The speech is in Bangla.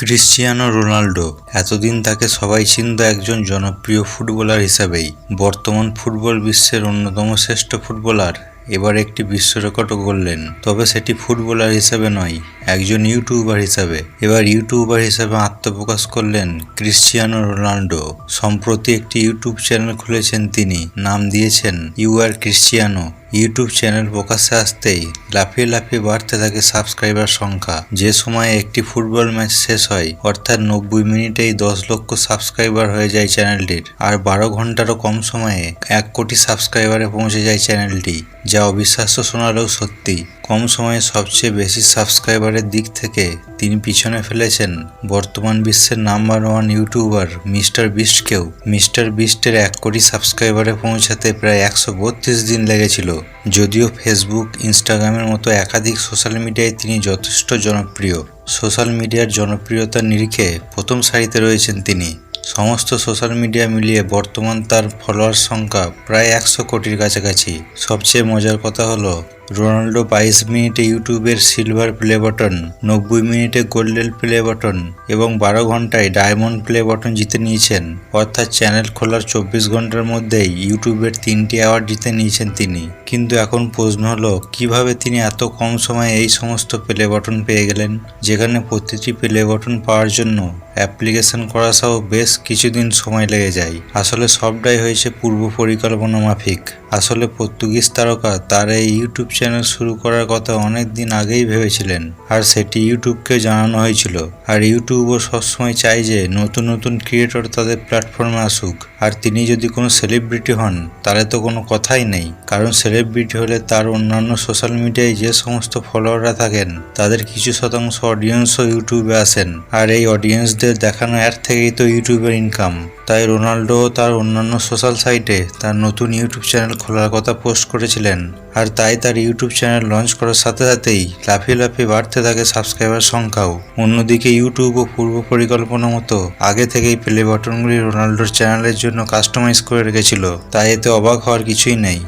Cristiano Ronaldo. এতদিন তাকে সবাই চিনত একজন জনপ্রিয় ফুটবলার হিসাবেই। বর্তমান ফুটবল বিশ্বের অন্যতম শ্রেষ্ঠ ফুটবলার। এবার একটি বিশ্ব রেকর্ডও করলেন তবে সেটি ফুটবলার হিসেবে নয়, একজন ইউটিউবার হিসাবে। এবার ইউটিউবার হিসেবে আত্মপ্রকাশ করলেন ক্রিশ্চিয়ানো রোনাল্ডো। সম্প্রতি একটি ইউটিউব চ্যানেল খুলেছেন তিনি। নাম দিয়েছেন U R Cristiano. YouTube channel প্রকাশ্যে আসতেই লাফিয়ে লাফিয়ে বাড়তে থাকে সাবস্ক্রাইবার সংখ্যা। যে সময়ে একটি ফুটবল ম্যাচ শেষ হয়, অর্থাৎ নব্বই মিনিটেই দশ লক্ষ সাবস্ক্রাইবার হয়ে যায় চ্যানেলটির আর বারো ঘন্টারও কম সময়ে এক কোটি সাবস্ক্রাইবারে পৌঁছে যায় চ্যানেলটি যা অবিশ্বাস্য শোনালেও সত্যি। কম সময়ে সবচেয়ে বেশি সাবস্ক্রাইবারের দিক থেকে তিনি পিছনে ফেলেছেন বর্তমান বিশ্বের নাম্বার ওয়ান ইউটিউবার মিস্টার বিস্টকেও। মিস্টার বিস্টের এক কোটি সাবস্ক্রাইবারে পৌঁছাতে প্রায় একশো বত্রিশ দিন লেগেছিল। যদিও ফেসবুক ইনস্টাগ্রামের মতো একাধিক সোশ্যাল মিডিয়ায় তিনি যথেষ্ট জনপ্রিয়। সোশ্যাল মিডিয়ার জনপ্রিয়তার নিরিখে প্রথম সারিতে রয়েছেন তিনি। সমস্ত সোশ্যাল মিডিয়া মিলিয়ে বর্তমান তার ফলোয়ার সংখ্যা প্রায় একশো কোটির কাছাকাছি। সবচেয়ে মজার কথা হলো রোনাল্ডো বাইশ মিনিটে ইউটিউবের সিলভার প্লে বাটন, নব্বই মিনিটে গোল্ডেন প্লে বাটন এবং বারো ঘন্টায় ডায়মন্ড প্লে বাটন জিতে নিয়েছেন। অর্থাৎ চ্যানেল খোলার চব্বিশ ঘণ্টার মধ্যেই ইউটিউবের তিনটি অ্যাওয়ার্ড জিতে নিয়েছেন তিনি। কিন্তু এখন প্রশ্ন হলো, কীভাবে তিনি এত কম সময়ে এই সমস্ত প্লে বাটন পেয়ে গেলেন? যেখানে প্রতিটি প্লে বাটন পাওয়ার জন্য অ্যাপ্লিকেশন করা সহ বেশ কিছুদিন সময় লেগে যায়। আসলে সবটাই হয়েছে পূর্ব পরিকল্পনা মাফিক। আসলে পর্তুগিজ তারকা তার এই ইউটিউব চ্যানেল শুরু করার কথা অনেক দিন আগেই ভেবেছিলেন, আর সেটি ইউটিউবকে জানানো হয়েছিল। আর ইউটিউবও সবসময় চাই যে নতুন নতুন ক্রিয়েটর তাদের প্ল্যাটফর্মে আসুক। আর তিনি যদি কোনো সেলিব্রিটি হন, তাহলে তো কোনো কথাই নেই। কারণ সেলিব্রিটি হলে তার অন্যান্য সোশ্যাল মিডিয়ায় যে সমস্ত ফলোয়াররা থাকেন, তাদের কিছু শতাংশ অডিয়েন্সও ইউটিউবে আসেন। আর এই অডিয়েন্সদের দেখানো অ্যাড থেকেই তো ইউটিউবের ইনকাম তাই রোনাল্ডো তার অন্যান্য সোশ্যাল সাইটে তার নতুন ইউটিউব চ্যানেল খোলার কথা পোস্ট করেছিলেন। আর তাই তার ইউটিউব চ্যানেল লঞ্চ করার সাথে সাথেই লাফিয়ে লাফিয়ে বাড়তে থাকে সাবস্ক্রাইবার সংখ্যাও। অন্যদিকে ইউটিউব ও পূর্ব পরিকল্পনা মতো আগে থেকেই প্লে বাটনগুলি রোনাল্ডোর চ্যানেলের জন্য কাস্টমাইজ করে রেখেছিল, তাই এতে অবাক হওয়ার কিছুই নেই।